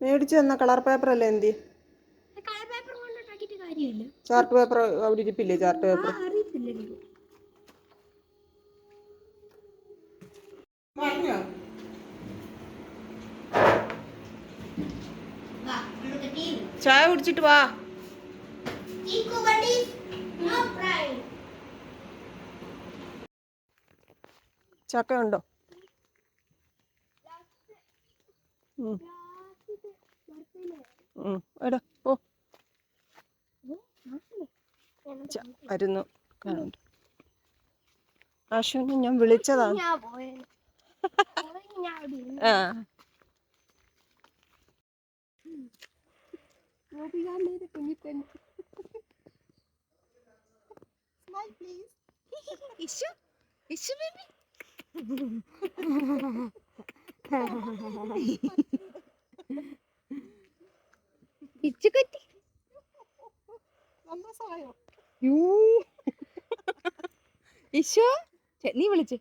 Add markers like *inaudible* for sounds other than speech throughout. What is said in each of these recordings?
മേടിച്ചു തന്ന colour paper അല്ലേ എന്തി? കളർ പേപ്പർ കൊണ്ടിട്ടാക്കിയിട്ട് കാര്യമില്ല. ചാർട്ട് പേപ്പർ അവിടെ ഇരിപ്പില്ലേ ചാർട്ട് പേപ്പർ ചായ കുടിച്ചിട്ട് വാ. ചക്കയുണ്ടോ? ചക്ക ഉണ്ടോ. എടാ ഓ വരുന്നു. കാണുന്നുണ്ട്. ആശുവിനെ ഞാൻ വിളിച്ചതാ. ആ. ഇഷു ഇഷു ബേബി *laughs* ഇച്ചുകുട്ടി യൂ ഇഷു നീ വിളിച്ച്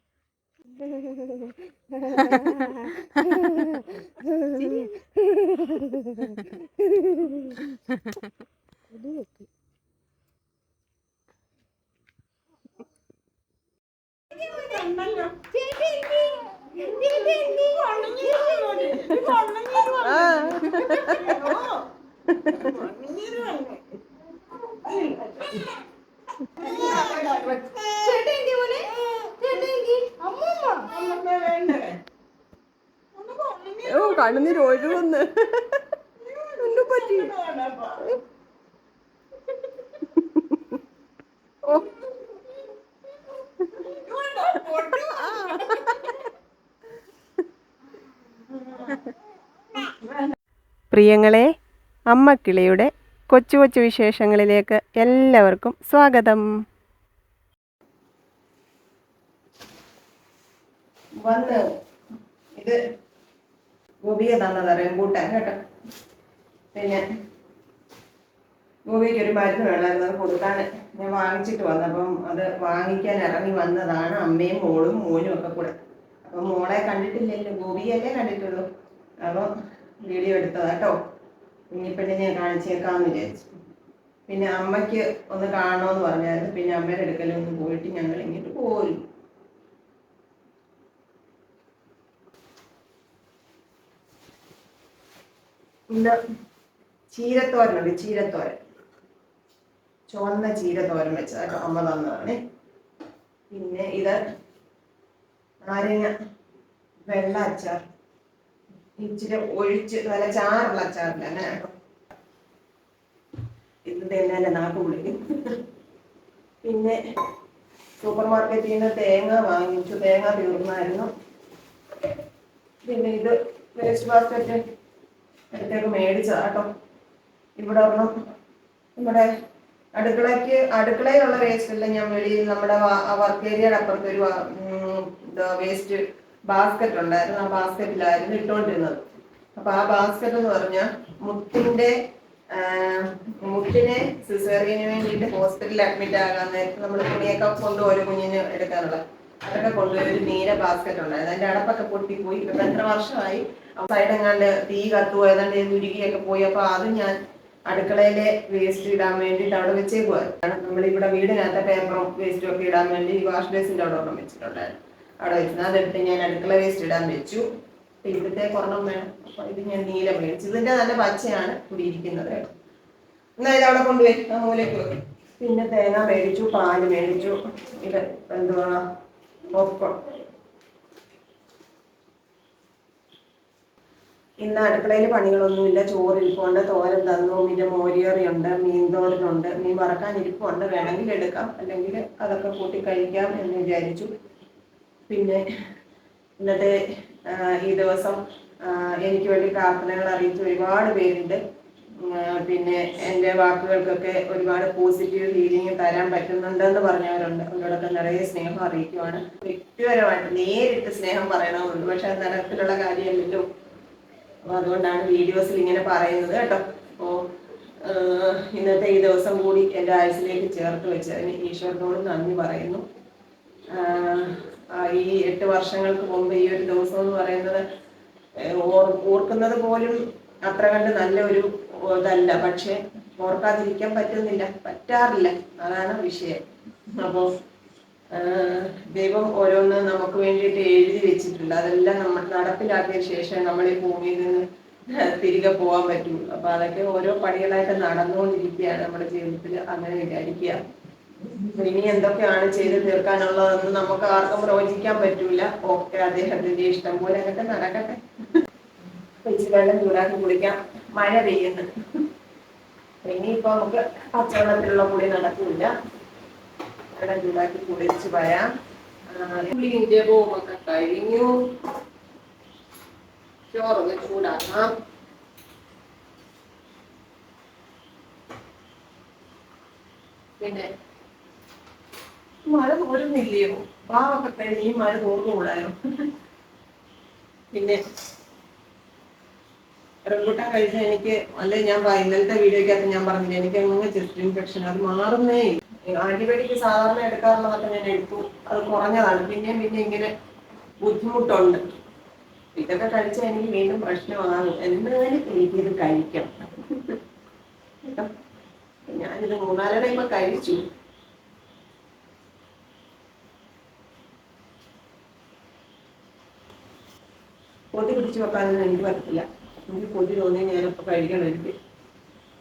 *laughs* ആ. *laughs* ഓ കണ്ണുനീര് ഒഴുകുന്ന് എന്നെ പറ്റി ഓ പ്രിയങ്ങളെ അമ്മക്കിളിയുടെ കൊച്ചു കൊച്ചു വിശേഷങ്ങളിലേക്ക് എല്ലാവർക്കും സ്വാഗതം. വന്ന് ഇത് ഗോപിയെ തന്നതാ റെമ്പൂട്ടാൻ കേട്ടോ. പിന്നെ ഗോപിക്ക് ഒരു മരുന്ന് വേണമായിരുന്നു അത് കൊടുക്കാൻ ഞാൻ വാങ്ങിച്ചിട്ട് വന്നപ്പം അത് വാങ്ങിക്കാൻ ഇറങ്ങി വന്നതാണ് അമ്മയും മോളും മോനും ഒക്കെ കൂടെ. അപ്പം മോളെ കണ്ടിട്ടില്ലല്ലോ ഗോപിയല്ലേ കണ്ടിട്ടുള്ളൂ. അപ്പം വീഡിയോ എടുത്തതാ കേട്ടോ. കുഞ്ഞിപ്പെണ്ണിനെ കാണിച്ചേക്കാന്ന് വിചാരിച്ചു. പിന്നെ അമ്മയ്ക്ക് ഒന്ന് കാണണമെന്ന് പറഞ്ഞായിരുന്നു. പിന്നെ അമ്മയുടെ അടുക്കലൊന്ന് പോയിട്ട് ഞങ്ങൾ ഇങ്ങോട്ട് പോരും ചീരത്തോരനുണ്ട് ചീരത്തോരൻ. ചുവന്ന ചീരത്തോരൻ വെച്ചത് കേട്ടോ അമ്മ തന്നതാണ്. പിന്നെ ഇത് നാരങ്ങ വെള്ള അച്ചാർ ഇച്ചിരി ഒഴിച്ച് നല്ല ചാറുള്ള അച്ചാറില്ല അങ്ങനെ കേട്ടോ ഇത് തന്നെ നാക്ക് വിളിക്കും പിന്നെ സൂപ്പർ മാർക്കറ്റിൽ നിന്ന് തേങ്ങ വാങ്ങിച്ചു. തേങ്ങ തീർന്നായിരുന്നു. പിന്നെ ഇത് വേസ്റ്റ് ബാസ്ക്കറ്റ് അടുത്തേക്ക് മേടിച്ചതാട്ടോ. ഇവിടെ ഒരെണ്ണം. നമ്മുടെ അടുക്കളയ്ക്ക് അടുക്കളയിലുള്ള വേസ്റ്റ് എല്ലാം ഞാൻ വെളിയിൽ നമ്മുടെ വർക്ക് ഏരിയയുടെ അപ്പുറത്ത് ഒരു വേസ്റ്റ് ബാസ്ക്കറ്റ് ഉണ്ടായിരുന്നു. ആ ബാസ്ക്കറ്റിലായിരുന്നു ഇട്ടുകൊണ്ടിരുന്നത് അപ്പൊ ആ ബാസ്ക്കറ്റ് എന്ന് പറഞ്ഞാൽ മുത്തിന്റെ മുത്തിനെ മുട്ടിനെ സിസേറിയന് വേണ്ടിയിട്ട് ഹോസ്പിറ്റലിൽ അഡ്മിറ്റ് ആകാൻ നേരത്തെ നമ്മൾ തുണിയൊക്കെ കൊണ്ട് ഓരോ കുഞ്ഞിന് എടുക്കാനുള്ള അതൊക്കെ കൊണ്ടുപോയി ഒരു നീല ബാസ്ക്കറ്റ് ഉണ്ടായിരുന്നു. അതിന്റെ അടപ്പൊക്കെ പൊട്ടിപ്പോയി ഇപ്പൊ എത്ര വർഷമായി? സൈഡ് എങ്ങാണ്ട് തീ കത്തുപോയതാണ്ട് ഉരുകിയൊക്കെ പോയി. അപ്പൊ അത് ഞാൻ അടുക്കളയിലെ വേസ്റ്റ് ഇടാൻ വേണ്ടിയിട്ട് അവിടെ വെച്ചേ വെച്ചേക്കുവായിരുന്നു നമ്മളിവിടെ വീടിനകത്തെ പേപ്പറും വേസ്റ്റും ഒക്കെ ഇടാൻ വേണ്ടി ഈ വാഷ് ബേസിന്റെ അവിടെ ഒരെണ്ണം വെച്ചിട്ടുണ്ടായിരുന്നു. അവിടെ വെച്ചത് അതെടുത്ത് ഞാൻ അടുക്കള വേസ്റ്റ് ഇടാൻ വെച്ചു. ഇവിടുത്തെ ഒരെണ്ണം വേണം. അപ്പൊ ഇത് ഞാൻ നീല മേടിച്ചു ഇതിന്റെ നല്ല പച്ചയാണ് ഇവിടെ ഇരിക്കുന്നത് കേട്ടോ. എന്നാ ഇത് അവിടെ കൊണ്ടുപോയി. ആ മൂലയ്ക്ക് വെക്കും പിന്നെ തേങ്ങ മേടിച്ചു പാൽ മേടിച്ചു. ഇത് എന്തുവാ? ഇന്ന് അടുക്കളയിൽ പണികളൊന്നുമില്ല. ചോറ് ഇരിപ്പുണ്ട് തോരൻ തന്നു പിന്നെ മോരിയറിയുണ്ട് മീൻ തോരനുണ്ട് മീൻ വറക്കാൻ ഇരിപ്പുണ്ട് വേണമെങ്കിൽ എടുക്കാം അല്ലെങ്കിൽ അതൊക്കെ കൂട്ടി കഴിക്കാം എന്ന് വിചാരിച്ചു. പിന്നെ ഇന്നത്തെ ഈ ദിവസം എനിക്ക് വേണ്ടി പ്രാർത്ഥനകൾ അറിയിച്ച ഒരുപാട് പേരുണ്ട്. പിന്നെ എന്റെ വാക്കുകൾക്കൊക്കെ ഒരുപാട് പോസിറ്റീവ് ഫീലിംഗ് തരാൻ പറ്റുന്നുണ്ടെന്ന് പറഞ്ഞവരുണ്ട്. അവരോടൊക്കെ നിറയെ സ്നേഹം അറിയിക്കുവാണ്. വ്യക്തിപരമായിട്ട് നേരിട്ട് സ്നേഹം പറയണമെന്നുണ്ട്. പക്ഷെ അത് നടപ്പിലുള്ള കാര്യമല്ലല്ലോ അപ്പൊ അതുകൊണ്ടാണ് വീഡിയോസിൽ ഇങ്ങനെ പറയുന്നത് കേട്ടോ. അപ്പോൾ ഇന്നത്തെ ഈ ദിവസം കൂടി എന്റെ ആയുസിലേക്ക് ചേർത്ത് വെച്ചതിന് ഈശ്വരനോട് നന്ദി പറയുന്നു. ഈ എട്ട് വർഷങ്ങൾക്ക് മുമ്പ് ഈ ഒരു ദിവസം എന്ന് പറയുന്നത് ഓർക്കുന്നത് പോലും അത്ര കണ്ട് നല്ല ഒരു ഇതല്ല. പക്ഷെ ഓർക്കാതിരിക്കാൻ പറ്റുന്നില്ല. പറ്റാറില്ല. അതാണ് വിഷയം. അപ്പോൾ ദൈവം ഓരോന്ന് നമുക്ക് വേണ്ടിയിട്ട് എഴുതി വെച്ചിട്ടുണ്ട്. അതെല്ലാം നമ്മൾ നടപ്പിലാക്കിയ ശേഷം നമ്മൾ ഈ ഭൂമിയിൽ നിന്ന് തിരികെ പോകാൻ പറ്റും. അപ്പൊ അതൊക്കെ ഓരോ പടികളായിട്ട് നടന്നുകൊണ്ടിരിക്കുകയാണ് നമ്മുടെ ജീവിതത്തിൽ അങ്ങനെ വിചാരിക്കുക. ഇനി എന്തൊക്കെയാണ് ചെയ്ത് തീർക്കാനുള്ളതെന്ന് നമുക്ക് ആർക്കും പ്രവചിക്കാൻ പറ്റൂല. ഓക്കെ അദ്ദേഹത്തിന്റെ ഇഷ്ടം പോലെ അങ്ങനെ നടക്കട്ടെ. ഇച്ചിരി വെള്ളം ചൂടാക്കി കുടിക്കാം മഴ പെയ്യുന്നു. ഇനിയിപ്പോ നമുക്ക് പച്ചവെള്ളത്തിലുള്ള കൂടി നടക്കില്ല വെള്ളം ചൂടാക്കി കുടിച്ച് വരാം ആ, റൂമൊക്കെ കഴിഞ്ഞു. ചോറൊക്കെ ചൂടാക്കാം പിന്നെ മഴ തോരുന്നില്ലയോ? പാവൊക്കെ കഴിഞ്ഞ് ഈ മഴ തോർന്നുകൂടായോ പിന്നെ റംബൂട്ടാൻ കഴിച്ച എനിക്ക് അല്ലെ ഞാൻ ഇന്നലത്തെ വീഡിയോക്കകത്ത് ഞാൻ പറഞ്ഞില്ല എനിക്ക് അങ്ങനെ ചെസ്റ്റ് ഇൻഫെക്ഷൻ അത് മാറുന്നേ ആന്റിബയോട്ടിക് സാധാരണ എടുക്കാറുള്ള മാത്രം ഞാൻ എടുത്തു അത് കുറഞ്ഞതാണ്. പിന്നെയും പിന്നെ ഇങ്ങനെ ബുദ്ധിമുട്ടുണ്ട്. ഇതൊക്കെ കഴിച്ചാൽ എനിക്ക് വീണ്ടും പ്രശ്നമാകും. എന്തായാലും എനിക്കിത് കഴിക്കണം കേട്ടോ *laughs* ഞാനിത് മൂന്നാൽ ടൈമ കഴിച്ചു. കൊതി പിടിച്ചു വെക്കാനൊന്നും എനിക്ക് പറ്റില്ല എനിക്ക് കൊതി തോന്നി കഴിക്കണം എനിക്ക്.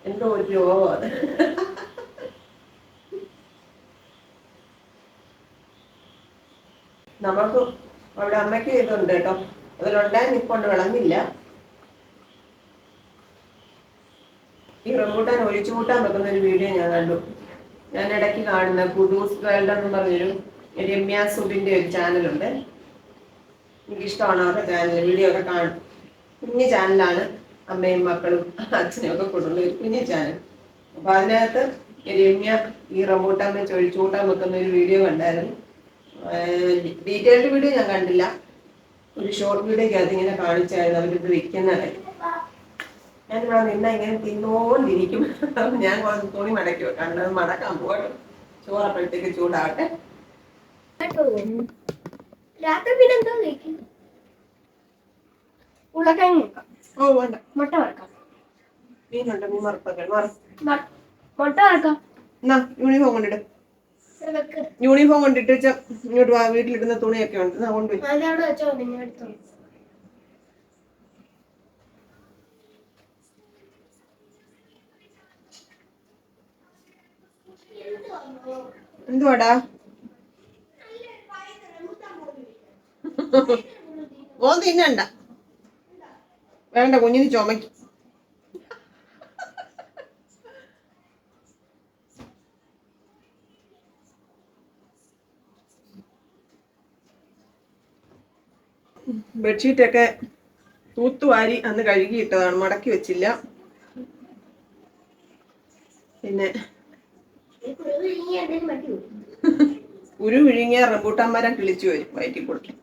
എന്തോ ഒരു രോഗം അത്. നമുക്ക് അവിടെ അമ്മയ്ക്ക് ഇതുണ്ട് കേട്ടോ. അതിലുണ്ടായി നിൽക്കൊണ്ട് വിളഞ്ഞില്ല. ഈ റംബൂട്ടാൻ ഒഴിച്ചു കൂട്ടാൻ വെക്കുന്ന ഒരു വീഡിയോ ഞാൻ കണ്ടു. ഞാൻ ഇടയ്ക്ക് കാണുന്ന കുഡൂസ് വേൾഡ് എന്ന് പറഞ്ഞൊരു രമ്യ സുബിന്റെ ഒരു ചാനലുണ്ട്. എനിക്കിഷ്ടമാണ് അവരുടെ ചാനൽ വീഡിയോ ഒക്കെ കാണും. കുഞ്ഞു ചാനലാണ് അമ്മയും മക്കളും അച്ഛനും ഒക്കെ കൊണ്ടുള്ള ഒരു കുഞ്ഞു ചാനൽ. അപ്പൊ അതിനകത്ത് രമ്യ ഈ റംബൂട്ടാൻ വെച്ച് ഒഴിച്ചു കൂട്ടാൻ വെക്കുന്ന ഒരു വീഡിയോ കണ്ടായിരുന്നു. ഡീറ്റെയിൽഡ് വീഡിയോ ഞാൻ കണ്ടില്ല. ഒരു ഷോർട്ട് വീഡിയോക്കകത്ത് അതിങ്ങനെ കാണിച്ചായിരുന്നു. അവരിത് വിൽക്കുന്ന ഞാൻ നിന്ന ഇങ്ങനെ തിന്നോണ്ടിരിക്കും. ഞാൻ കുറച്ച് തുണി മടക്കി വെക്കാണ്ട് അത് മടക്കാൻ പോകട്ടെ ചോറപ്പോഴത്തേക്ക് ചൂടാവട്ടെ. രാത്രി പിന്നെ എന്താ കഴിക്കും? ഉരുളക്കിഴങ്ങ് വെക്കാം. ഓ വേണ്ട. മുട്ട വറക്കാം. മീനുണ്ട്? മീൻ മുട്ട വറക്കാം. എന്നാ യൂണിഫോം വെക്ക് യൂണിഫോം കൊണ്ടിട്ട് വെച്ച ഇങ്ങോട്ട് വാ വീട്ടിലിടുന്ന തുണിയൊക്കെ ഉണ്ട്. എന്നാ കൊണ്ടുപോയി. എന്തുവാടാ? ഓ തിന്നണ്ട. വേണ്ട കുഞ്ഞിന് ചുമയ്ക്കും. ബെഡ്ഷീറ്റൊക്കെ തൂത്തുവാരി അന്ന് കഴുകിയിട്ടതാണ്. മടക്കി വെച്ചില്ല. പിന്നെ ഉരു വിഴുങ്ങിയ റംബൂട്ടാൻ മരം കിളിച്ചു വരും. വയറ്റി കൊടുക്കും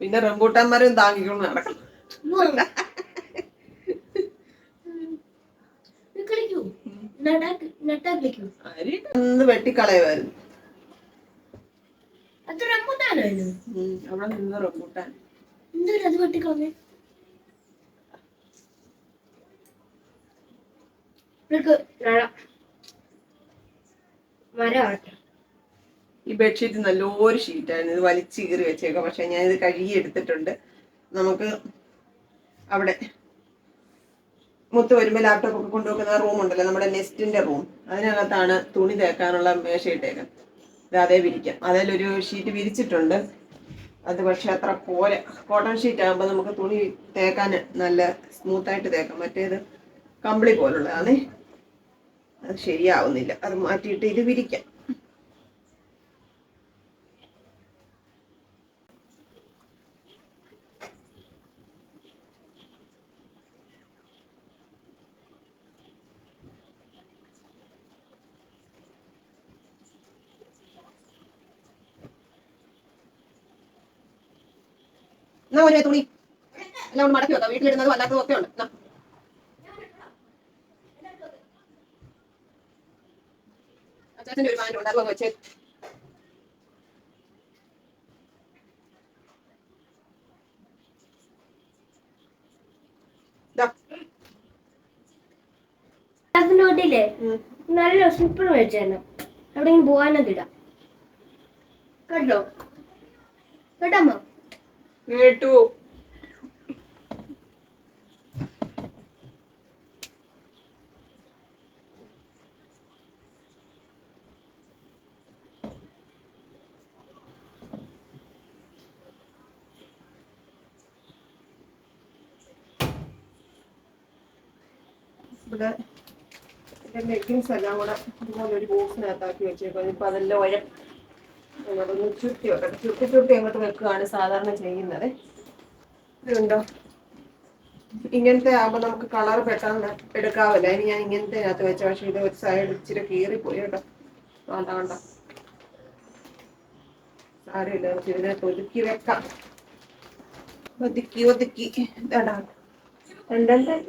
പിന്നെ റംബൂട്ടാൻ മരം താങ്ങിക്കൊണ്ട് നടക്കണം വെട്ടിക്കളയുമായിരുന്നു. റംബുട്ടാനായിരുന്നു ഉം, അവിടെ നിന്ന് റംബൂട്ടാൻ. എന്തൊരു അത് വെട്ടിക്കളഞ്ഞേ? ഇവർക്ക് മഴ മരമാട്ടെ ഈ ബെഡ്ഷീറ്റ് നല്ലൊരു ഷീറ്റായിരുന്നു ഇത് വലിച്ചു കീറി വെച്ചേക്കാം പക്ഷെ ഞാൻ ഇത് കഴുകി എടുത്തിട്ടുണ്ട്. നമുക്ക് അവിടെ മുത്ത് വരുമ്പോൾ ലാപ്ടോപ്പ് ഒക്കെ കൊണ്ടുവെക്കുന്ന റൂം ഉണ്ടല്ലോ. നമ്മുടെ നെസ്റ്റിന്റെ റൂം അതിനകത്താണ് തുണി തേക്കാനുള്ള മേശ ഇട്ടേക്കുന്നത്. അതേ വിരിക്കാം. അതിലൊരു ഷീറ്റ് വിരിച്ചിട്ടുണ്ട്. അത് പക്ഷെ അത്ര പോരെ കോട്ടൺ ഷീറ്റ് ആകുമ്പോൾ നമുക്ക് തുണി തേക്കാൻ നല്ല സ്മൂത്തായിട്ട് തേക്കാം. മറ്റേത് കമ്പിളി പോലുള്ളതാണേ. അത് ശരിയാവുന്നില്ല. അത് മാറ്റിയിട്ട് ഇത് വിരിക്കാം. എന്നാ ഒരു തുണി? എല്ലാം കൊണ്ട് മടക്കി വെക്കാം. വീട്ടിലിടുന്നതും അല്ലാത്തതും ഒക്കെ ഉണ്ട്. എന്നാ. ഒരു പാന്റ് ഉണ്ട് വെച്ചേ? നല്ല സൂപ്പർ വെച്ചായിരുന്നു തന്നെ എവിടെയെങ്കിലും പോകാനൊക്കെ ഇടാം. കേട്ടോ കേട്ടാമോ? കേട്ടു ഇവിടെ ലെഗിൻസ് എല്ലാം കൂടെ ഇതുപോലെ ഒരു ബോക്സിനകത്താക്കി വെച്ചേക്കും ഇപ്പൊ അതെല്ലാം ഉഴ അതൊന്ന് വെക്കട്ടെ ചുരുട്ടി ചുരുട്ടി അങ്ങോട്ട് വെക്കുകയാണ് സാധാരണ ചെയ്യുന്നത്. ഇതുണ്ടോ? ഇങ്ങനത്തെ ആകുമ്പോൾ നമുക്ക് കളർ പെട്ടെന്ന് എടുക്കാവില്ല. ഇനി ഞാൻ ഇങ്ങനത്തെ അകത്ത് വെച്ച പക്ഷേ ഇത് ഒരു സൈഡ് ഇച്ചിരി കീറിപ്പോയി കേട്ടോ. വേണ്ട വേണ്ട സാരമില്ല. നമുക്ക് ഇതിനെ ഒതുക്കി വെക്കാം. ഒതുക്കി ഒതുക്കി. ഇതാടാ രണ്ടെണ്ണം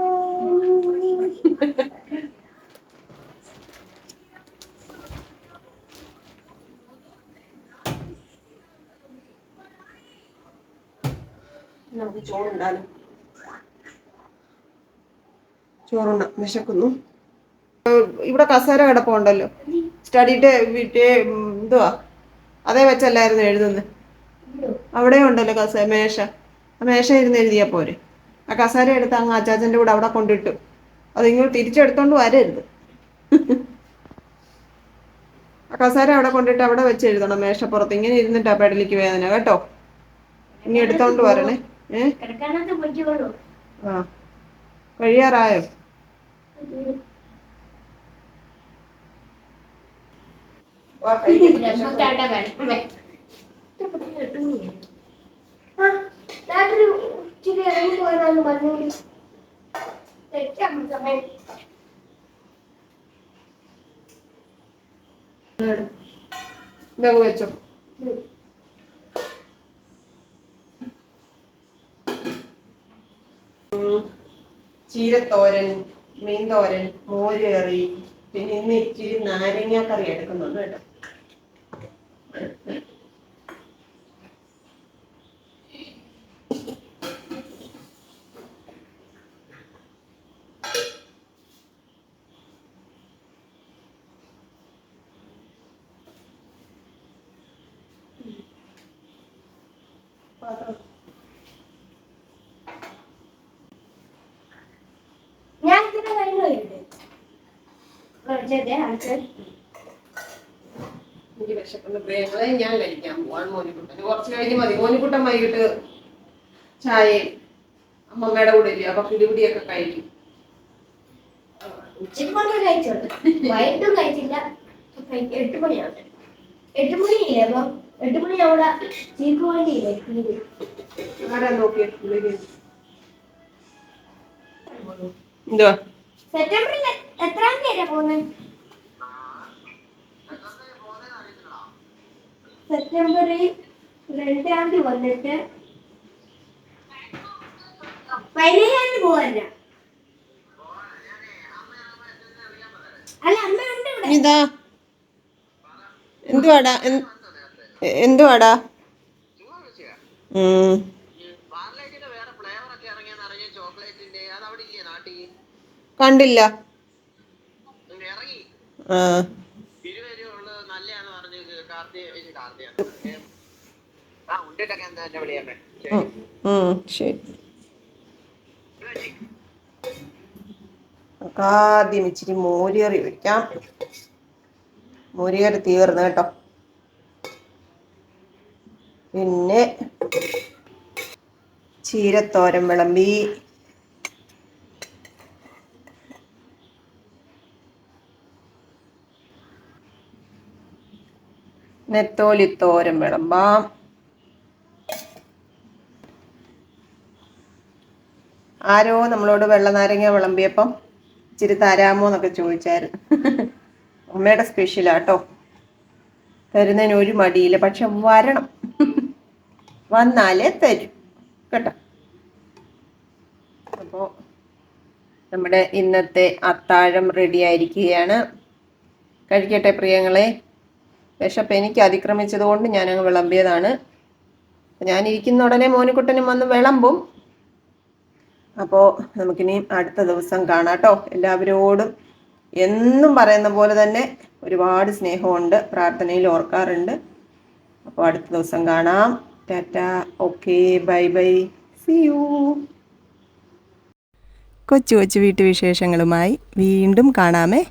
നമുക്ക് ചോറുണ്ടാലും ചോറുണ്ട വിശക്കുന്നു. ഇവിടെ കസേര കിടപ്പുണ്ടല്ലോ സ്റ്റഡിയുടെ വീട്ടേ എന്തുവാ? അതേ വെച്ചല്ലായിരുന്നു എഴുതുന്നത് അവിടെ ഉണ്ടല്ലോ കസേര മേശ. ആ മേശ ഇരുന്ന് എഴുതിയാ പോരെ. ആ കസേര എടുത്ത് അങ്ങ് അച്ചാച്ചന്റെ കൂടെ അവിടെ കൊണ്ടിട്ടു. അത് ഇങ്ങോട്ട് തിരിച്ചെടുത്തോണ്ട് വരരുത്. ആ കസേര അവിടെ കൊണ്ടിട്ട് അവിടെ വെച്ച് എഴുതണം മേശപ്പുറത്ത്. ഇങ്ങനെ ഇരുന്നിട്ടാ പെടലിക്ക് വേദന. കേട്ടോ? ഇനി എടുത്തോണ്ട് വരണേ. ആ. കഴിയാറായോ? വാ, കഴിക്ക്. രാത്രി ഇച്ചിരി ഇറങ്ങി പോയതാന്ന് പറഞ്ഞു തെറ്റാ സമയം ഇതങ്ങ് വെച്ചോ ഉം. ചീരത്തോരൻ മീൻതോരൻ മോര് കറി പിന്നെ ഇന്ന് ഇച്ചിരി നാരങ്ങ കറി എടുക്കുന്നുണ്ട് കേട്ടോ. പാത്രം ഞാൻ ഇതിനെ കഴിഞ്ഞു പോയിട്ട് കുറച്ചേ അടുത്ത് എനിക്ക് വിശക്കുന്ന പ്രിയങ്ങളെ ഞാൻ കഴിക്കാൻ പോവാൻ മോനിക്കുട്ടൻ. കുറച്ച് കഴിഞ്ഞ് മതി. മോനിക്കുട്ടൻ വൈകിട്ട് ചായയും അമ്മമ്മയുടെ കൂടെ ഇല്ല? അപ്പൊ പിടിപിടിയൊക്കെ കഴിക്കും. ഉച്ചയ്ക്ക് മാത്രമേ കഴിച്ചോളൂ വൈകിട്ടും കഴിച്ചില്ല. കഴി- എട്ട് മണിയാണ് എട്ട് മണിയില്ലേ അപ്പൊ? എട്ട് മണി അവിടെ ചീക്ക് വണ്ടിയില്ലേ. ആരാ നോക്കിയേ? എന്തുവാ സെപ്റ്റംബറിൽ എത്രാം തീയതി പോകുന്നത് സെപ്റ്റംബറിൽ രണ്ടാം തീയതി വന്നിട്ട് പതിനേഴാം തീയതി പോവല്ല എന്തുവാടാ? എന്തുവാടാ? ഉം. നമുക്ക് ആദ്യം ഇച്ചിരി മോരുകറി വെക്കാം. മോരുകറി തീർന്നു കേട്ടോ. പിന്നെ ചീരത്തോരൻ വിളമ്പി. നെത്തോലിത്തോരൻ വിളമ്പാം. ആരോ നമ്മളോട് വെള്ള നാരങ്ങ വിളമ്പിയപ്പം ഇച്ചിരി തരാമോ എന്നൊക്കെ ചോദിച്ചായിരുന്നു. അമ്മയുടെ സ്പെഷ്യലാട്ടോ തരുന്നതിന് ഒരു മടിയില്ല പക്ഷെ വരണം. വന്നാലേ തരും. കേട്ടോ? അപ്പോൾ നമ്മുടെ ഇന്നത്തെ അത്താഴം റെഡി ആയിരിക്കുകയാണ്. കഴിക്കട്ടെ പ്രിയങ്ങളെ. വിശപ്പ് എനിക്ക് കൊണ്ട് ഞാനങ്ങ് വിളമ്പിയതാണ്. ഞാൻ ഇരിക്കുന്ന ഉടനെ മോനിക്കുട്ടനും വന്ന് വിളമ്പും. അപ്പോൾ നമുക്കിനി അടുത്ത ദിവസം കാണാം കേട്ടോ. എല്ലാവരോടും എന്നും പറയുന്ന പോലെ തന്നെ ഒരുപാട് സ്നേഹമുണ്ട്. പ്രാർത്ഥനയിൽ ഓർക്കാറുണ്ട്. അപ്പോൾ അടുത്ത ദിവസം കാണാം. Tata. Okay. Bye bye. See you. കൊച്ചു കൊച്ചു വീട്ടുവിശേഷങ്ങളുമായി വീണ്ടും കാണാമേ.